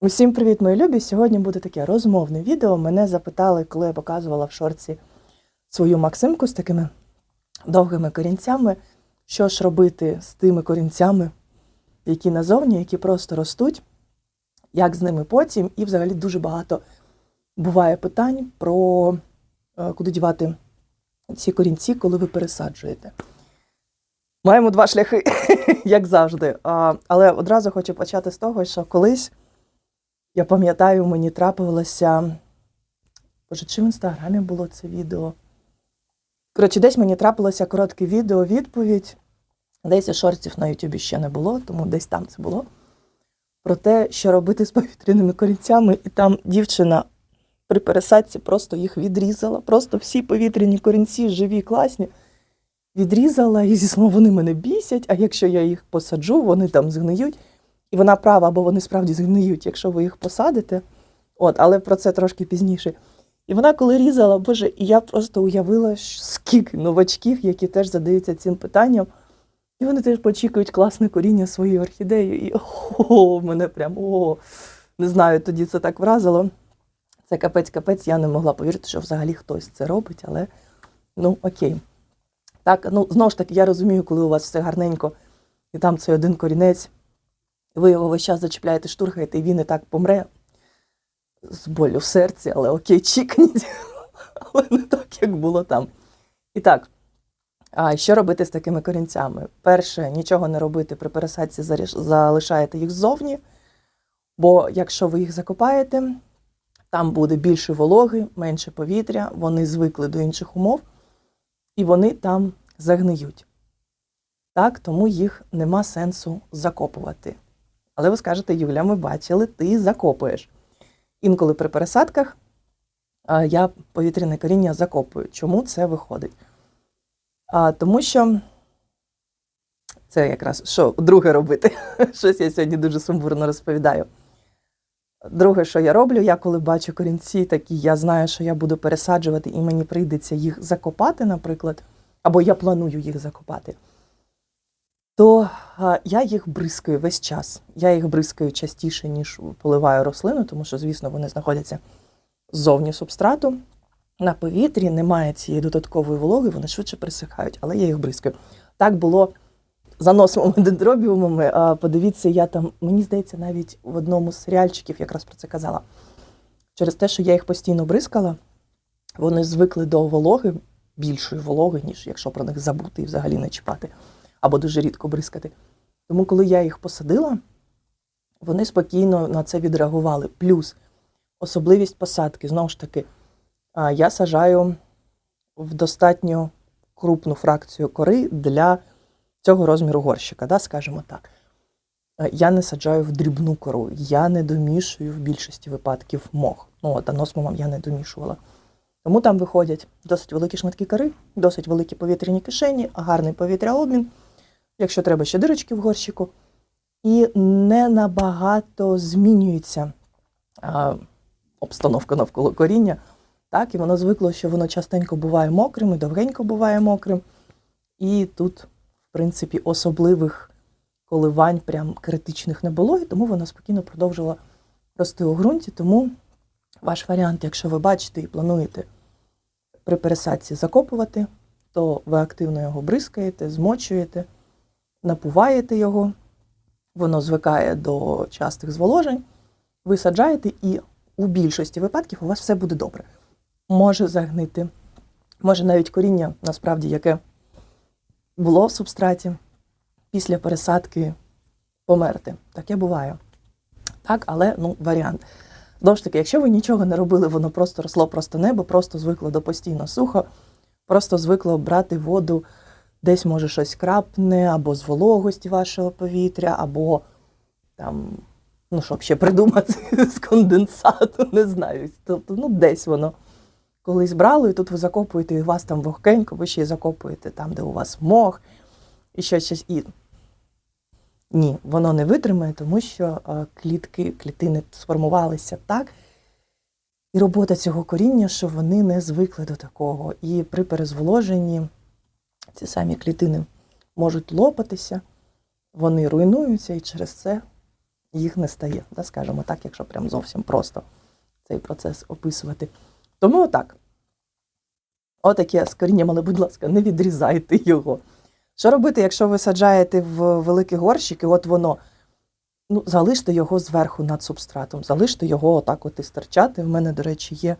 Усім привіт, мої любі! Сьогодні буде таке розмовне відео. Мене запитали, коли я показувала в шорці свою Максимку з такими довгими корінцями, що ж робити з тими корінцями, які назовні, які просто ростуть, як з ними потім, і взагалі дуже багато буває питань про е, куди дівати ці корінці, коли ви пересаджуєте. Маємо два шляхи, як завжди. Але одразу хочу почати з того, що колись. Я пам'ятаю, мені трапилося. Боже, чи в інстаграмі було це відео? Коротше, десь мені трапилося коротке відео, відповідь. Десь шортів на Ютубі ще не було, тому десь там це було. Про те, що робити з повітряними корінцями, і там дівчина при пересадці просто їх відрізала. Просто всі повітряні корінці, живі, класні, відрізала і зі вони мене бісять, а якщо я їх посаджу, вони там згниють. І вона права, бо вони справді згниють, якщо ви їх посадите. От, але про це трошки пізніше. І вона, коли різала, Боже, і я просто уявила, скільки новачків, які теж задаються цим питанням. І вони теж почікують класне коріння своєї орхідеї. І о, мене прям о, не знаю, тоді це так вразило. Це капець-капець, я не могла повірити, що взагалі хтось це робить, але ну окей. Так, ну знову ж таки, я розумію, коли у вас все гарненько, і там цей один корінець ви його весь час зачіпляєте, штурхаєте, і він і так помре з болю в серці, але окей, чікніть. Але не так, як було там. І так, а що робити з такими корінцями? Перше, нічого не робити при пересадці, залишаєте їх ззовні, бо якщо ви їх закопаєте, там буде більше вологи, менше повітря, вони звикли до інших умов, і вони там загниють. Так, тому їх нема сенсу закопувати. Але ви скажете, Юля, ми бачили, ти закопуєш. Інколи при пересадках я повітряне коріння закопую. Чому це виходить? Тому що це якраз що друге робити. Щось я сьогодні дуже сумбурно розповідаю. Друге, що я роблю, я коли бачу корінці, такі я знаю, що я буду пересаджувати, і мені прийдеться їх закопати, наприклад, або я планую їх закопати то а, я їх бризкаю весь час. Я їх бризкаю частіше, ніж поливаю рослину, тому що, звісно, вони знаходяться ззовні субстрату. На повітрі немає цієї додаткової вологи, вони швидше присихають, але я їх бризкаю. Так було за носом дендробіумами. Подивіться, я там, мені здається, навіть в одному з серіальчиків якраз про це казала. Через те, що я їх постійно бризкала, вони звикли до вологи, більшої вологи, ніж якщо про них забути і взагалі не чіпати або дуже рідко бризкати. Тому, коли я їх посадила, вони спокійно на це відреагували. Плюс особливість посадки, знову ж таки, я сажаю в достатньо крупну фракцію кори для цього розміру горщика, да, скажімо так. Я не саджаю в дрібну кору, я не домішую в більшості випадків мох. Ну, от аносмомом я не домішувала. Тому там виходять досить великі шматки кори, досить великі повітряні кишені, гарний повітряобмін, якщо треба ще дирочки в горщику. І не набагато змінюється а, обстановка навколо коріння. Так, і воно звикло, що воно частенько буває мокрим, і довгенько буває мокрим. І тут, в принципі, особливих коливань прям критичних не було, і тому воно спокійно продовжувало рости у ґрунті. Тому ваш варіант, якщо ви бачите і плануєте при пересадці закопувати, то ви активно його бризкаєте, змочуєте, напуваєте його, воно звикає до частих зволожень, ви саджаєте, і у більшості випадків у вас все буде добре. Може загнити, може навіть коріння, насправді, яке було в субстраті, після пересадки померти. Таке буває. Так, але ну, варіант. Знову ж таки, якщо ви нічого не робили, воно просто росло просто небо, просто звикло до постійно сухо, просто звикло брати воду, десь може щось крапне, або з вологості вашого повітря, або там, ну щоб ще придумати з конденсату, не знаю. Тобто, ну, десь воно колись брало, і тут ви закопуєте, і у вас там вогкенько, ви ще й закопуєте там, де у вас мох, і щось, щось. І ні, воно не витримає, тому що е, клітки, клітини сформувалися так. І робота цього коріння, що вони не звикли до такого. І при перезволоженні ці самі клітини можуть лопатися, вони руйнуються, і через це їх не стає. Да, скажімо так, якщо прям зовсім просто цей процес описувати. Тому отак. Отаке з корінням, але, будь ласка, не відрізайте його. Що робити, якщо ви саджаєте в великі горщики, от воно. Ну, залиште його зверху над субстратом, залиште його отак от і стирчати. В мене, до речі, є.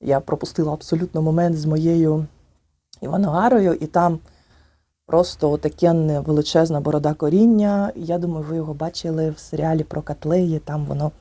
Я пропустила абсолютно момент з моєю Іваногарою, і там просто таке величезна борода коріння. Я думаю, ви його бачили в серіалі про Котлеї. Там воно,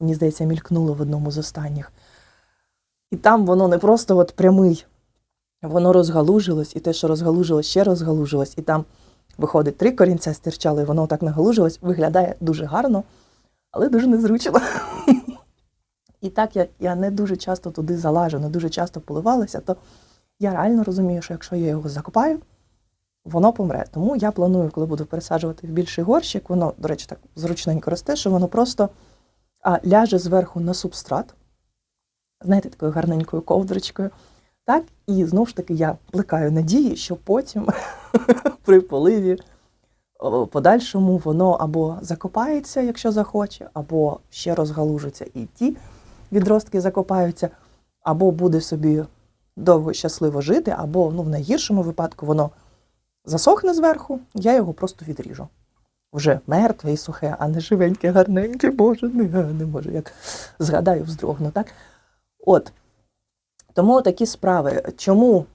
мені здається, мількнуло в одному з останніх. І там воно не просто от прямий, воно розгалужилось, і те, що розгалужилось, ще розгалужилось, і там виходить три корінця стирчали, і воно так нагалужилось, виглядає дуже гарно, але дуже незручно. І так як я не дуже часто туди залажу, не дуже часто поливалася, то я реально розумію, що якщо я його закопаю, воно помре. Тому я планую, коли буду пересаджувати в більший горщик, воно, до речі, так зручненько росте, що воно просто а, ляже зверху на субстрат, знаєте, такою гарненькою ковдрочкою. Так, і знову ж таки я плекаю надії, що потім при поливі подальшому воно або закопається, якщо захоче, або ще розгалужиться і ті відростки закопаються, або буде собі довго щасливо жити, або ну, в найгіршому випадку воно засохне зверху, я його просто відріжу. Вже мертве і сухе, а не живеньке, гарненьке, боже, не, не можу, як згадаю, вздрогну, так? От. Тому такі справи. Чому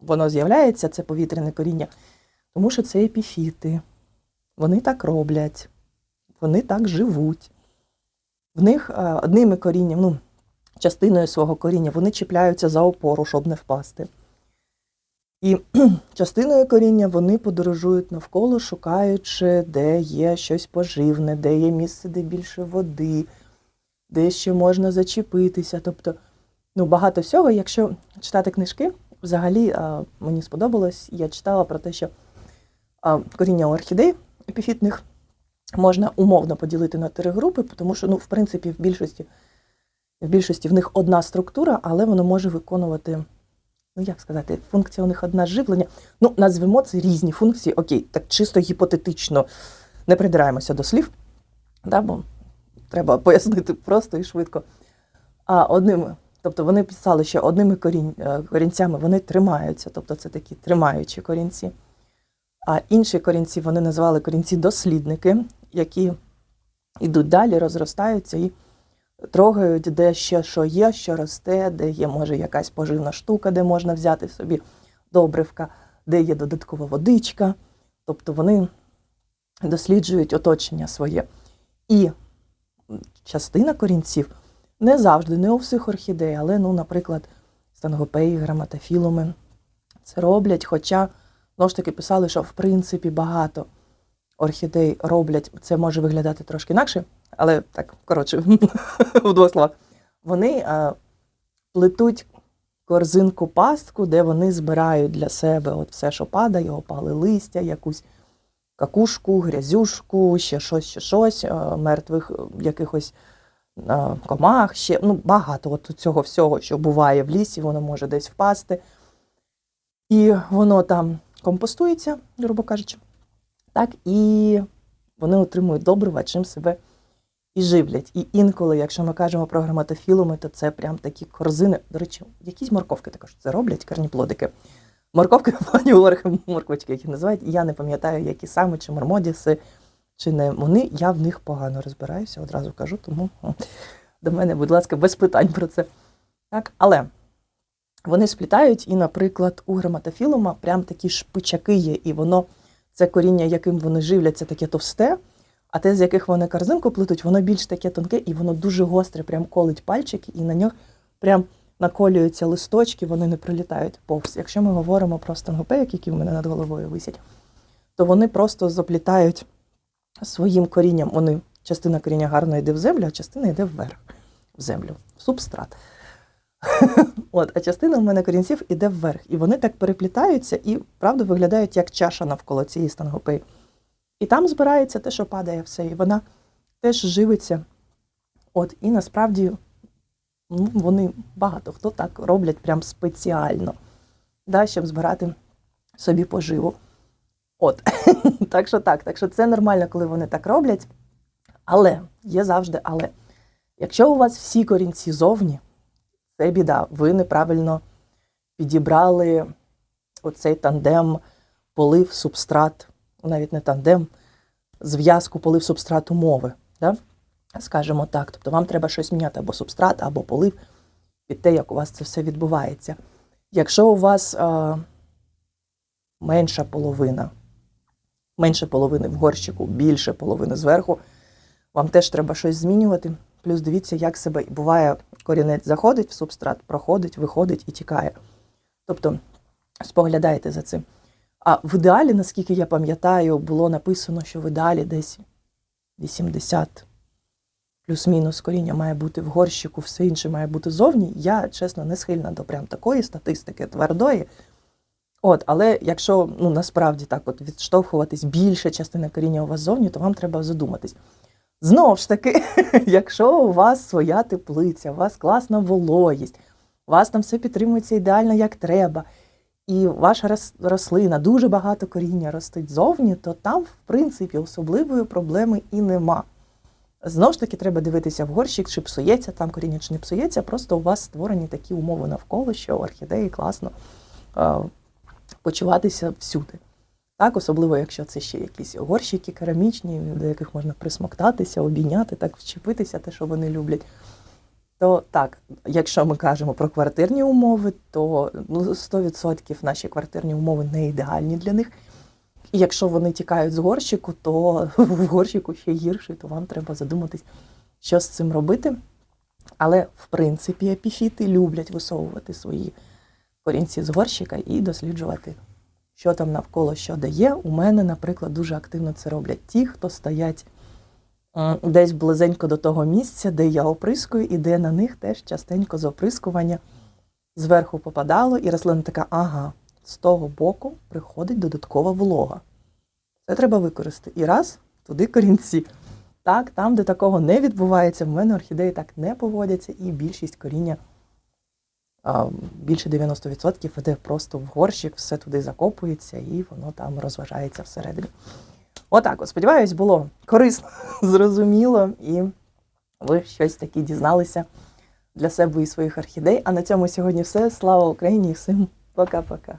воно з'являється, це повітряне коріння? Тому що це епіфіти. Вони так роблять, вони так живуть. В них одними корінням, ну, частиною свого коріння, вони чіпляються за опору, щоб не впасти. І частиною коріння вони подорожують навколо, шукаючи, де є щось поживне, де є місце, де більше води, де ще можна зачепитися. Тобто, ну, багато всього, якщо читати книжки, взагалі мені сподобалось, я читала про те, що коріння орхідей епіфітних можна умовно поділити на три групи, тому що, ну, в принципі, в більшості, в більшості в них одна структура, але воно може виконувати, ну як сказати, функція у них одна живлення. Ну, назвемо це різні функції. Окей, так чисто гіпотетично не придираємося до слів, да, бо треба пояснити просто і швидко. А одними, тобто вони писали, що одними корінь, е, корінцями вони тримаються, тобто це такі тримаючі корінці. А інші корінці вони назвали корінці-дослідники, які йдуть далі, розростаються і трогають, де ще що є, що росте, де є, може, якась поживна штука, де можна взяти собі добривка, де є додаткова водичка. Тобто вони досліджують оточення своє. І частина корінців не завжди, не у всіх орхідей, але, ну, наприклад, стангопеї, граматофілуми це роблять. Хоча, знову ж таки, писали, що в принципі багато орхідей роблять, це може виглядати трошки інакше, але так, коротше, в двох словах. Вони а, плетуть корзинку пастку, де вони збирають для себе от все, що падає, опали листя, якусь какушку, грязюшку, ще щось, ще щось, а, мертвих якихось а, комах, ще ну, багато от цього всього, що буває в лісі, воно може десь впасти. І воно там компостується, грубо кажучи. Так, і вони отримують добрива, чим себе і живлять. І інколи, якщо ми кажемо про граматофілуми, то це прям такі корзини. До речі, якісь морковки також це роблять, корніплодики. Морковки в плані горхи, морквочки, які називають. Я не пам'ятаю, які саме, чи мормодіси, чи не вони. Я в них погано розбираюся, одразу кажу, тому до мене, будь ласка, без питань про це. Так, Але вони сплітають, і, наприклад, у граматофілума прям такі шпичаки є, і воно, це коріння, яким вони живляться, таке товсте, а те, з яких вони корзинку плетуть, воно більш таке тонке, і воно дуже гостре, прям колить пальчики, і на нього прям наколюються листочки, вони не прилітають повз. Якщо ми говоримо про стангопеїк, які в мене над головою висять, то вони просто заплітають своїм корінням. Вони, частина коріння гарно йде в землю, а частина йде вверх в землю, в субстрат. От, а частина в мене корінців іде вверх. І вони так переплітаються і, правда, виглядають як чаша навколо цієї стангопи. І там збирається те, що падає все. І вона теж живиться. От, і насправді ну, вони багато хто так роблять прям спеціально, да, щоб збирати собі поживу. От, так що так, так що це нормально, коли вони так роблять. Але є завжди але. Якщо у вас всі корінці зовні, це біда. Ви неправильно підібрали оцей тандем полив субстрат, навіть не тандем, зв'язку полив субстрат умови. Да? Скажімо так. Тобто вам треба щось міняти або субстрат, або полив під те, як у вас це все відбувається. Якщо у вас е, менша половина, менше половини в горщику, більше половини зверху, вам теж треба щось змінювати. Плюс дивіться, як себе буває, корінець заходить в субстрат, проходить, виходить і тікає. Тобто споглядайте за цим. А в ідеалі, наскільки я пам'ятаю, було написано, що в ідеалі десь 80 плюс-мінус коріння має бути в горщику, все інше має бути зовні. Я, чесно, не схильна до прям такої статистики твердої. От, але якщо ну, насправді так от відштовхуватись більша частина коріння у вас зовні, то вам треба задуматись. Знову ж таки, якщо у вас своя теплиця, у вас класна вологість, у вас там все підтримується ідеально, як треба, і ваша рослина дуже багато коріння ростить зовні, то там, в принципі, особливої проблеми і нема. Знову ж таки, треба дивитися в горщик, чи псується там коріння, чи не псується. Просто у вас створені такі умови навколо, що орхідеї класно е, почуватися всюди. Так, особливо, якщо це ще якісь горщики керамічні, до яких можна присмоктатися, обійняти, так вчепитися, те, що вони люблять. То так, якщо ми кажемо про квартирні умови, то ну, 100% наші квартирні умови не ідеальні для них. І якщо вони тікають з горщику, то в горщику ще гірше, то вам треба задуматись, що з цим робити. Але, в принципі, епіфіти люблять висовувати свої корінці з горщика і досліджувати, що там навколо що дає. У мене, наприклад, дуже активно це роблять ті, хто стоять десь близенько до того місця, де я оприскую, і де на них теж частенько з оприскування зверху попадало, і рослина така, ага, з того боку приходить додаткова волога. Це треба використати. І раз, туди корінці. Так, там, де такого не відбувається, в мене орхідеї так не поводяться, і більшість коріння, більше 90% іде просто в горщик, все туди закопується і воно там розважається всередині. Отак, от, сподіваюсь, було корисно, зрозуміло, і ви щось таке дізналися для себе і своїх орхідей. А на цьому сьогодні все. Слава Україні і всім пока-пока.